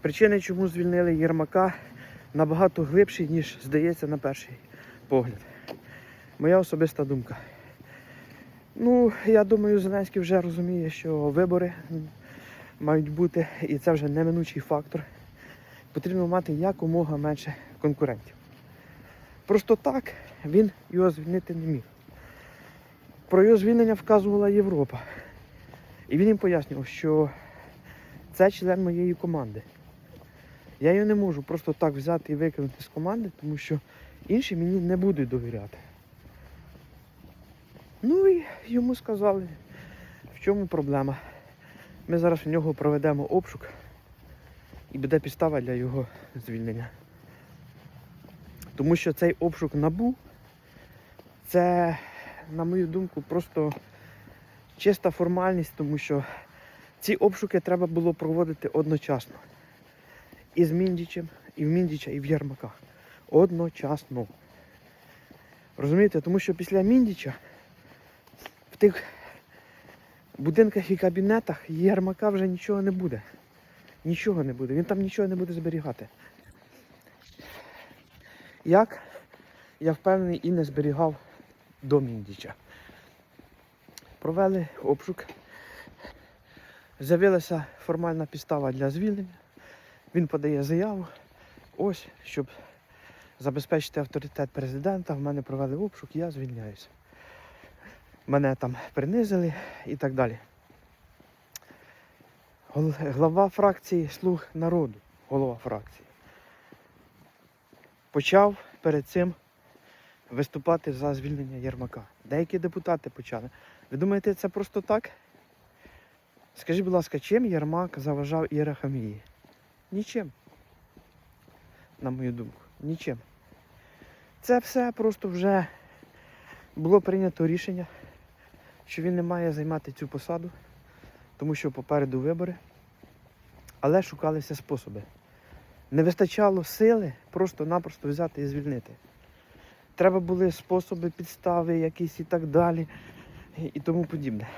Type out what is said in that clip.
Причини, чому звільнили Єрмака, набагато глибші, ніж здається на перший погляд. Моя особиста думка. Ну, я думаю, Зеленський вже розуміє, що вибори мають бути, і це вже неминучий фактор. Потрібно мати якомога менше конкурентів. Просто так він його звільнити не міг. Про його звільнення вказувала Європа. І він їм пояснював, що це член моєї команди. Я його не можу просто так взяти і викинути з команди, тому що інші мені не будуть довіряти. Ну і йому сказали, в чому проблема. Ми зараз у нього проведемо обшук і буде підстава для його звільнення. Тому що цей обшук набу це, на мою думку, просто чиста формальність, тому що ці обшуки треба було проводити одночасно. І з Міндічем, і в Міндіча, і в Єрмака. Одночасно. Розумієте, тому що після Міндіча в тих будинках і кабінетах Єрмака вже нічого не буде. Нічого не буде. Він там нічого не буде зберігати. Як? Я впевнений і не зберігав до Міндіча. Провели обшук. З'явилася формальна підстава для звільнення. Він подає заяву. Ось, щоб забезпечити авторитет президента, в мене провели обшук, я звільняюся. Мене там принизили і так далі. Глава фракції Слуг народу, голова фракції, почав перед цим виступати за звільнення Єрмака. Деякі депутати почали. Ви думаєте, це просто так? Скажіть, будь ласка, чим Єрмак заважав Єрахамії? Нічим. На мою думку, нічим. Це все просто вже було прийнято рішення, що він не має займати цю посаду, тому що попереду вибори. Але шукалися способи. Не вистачало сили просто-напросто взяти і звільнити. Треба були способи, підстави якісь і так далі, і тому подібне.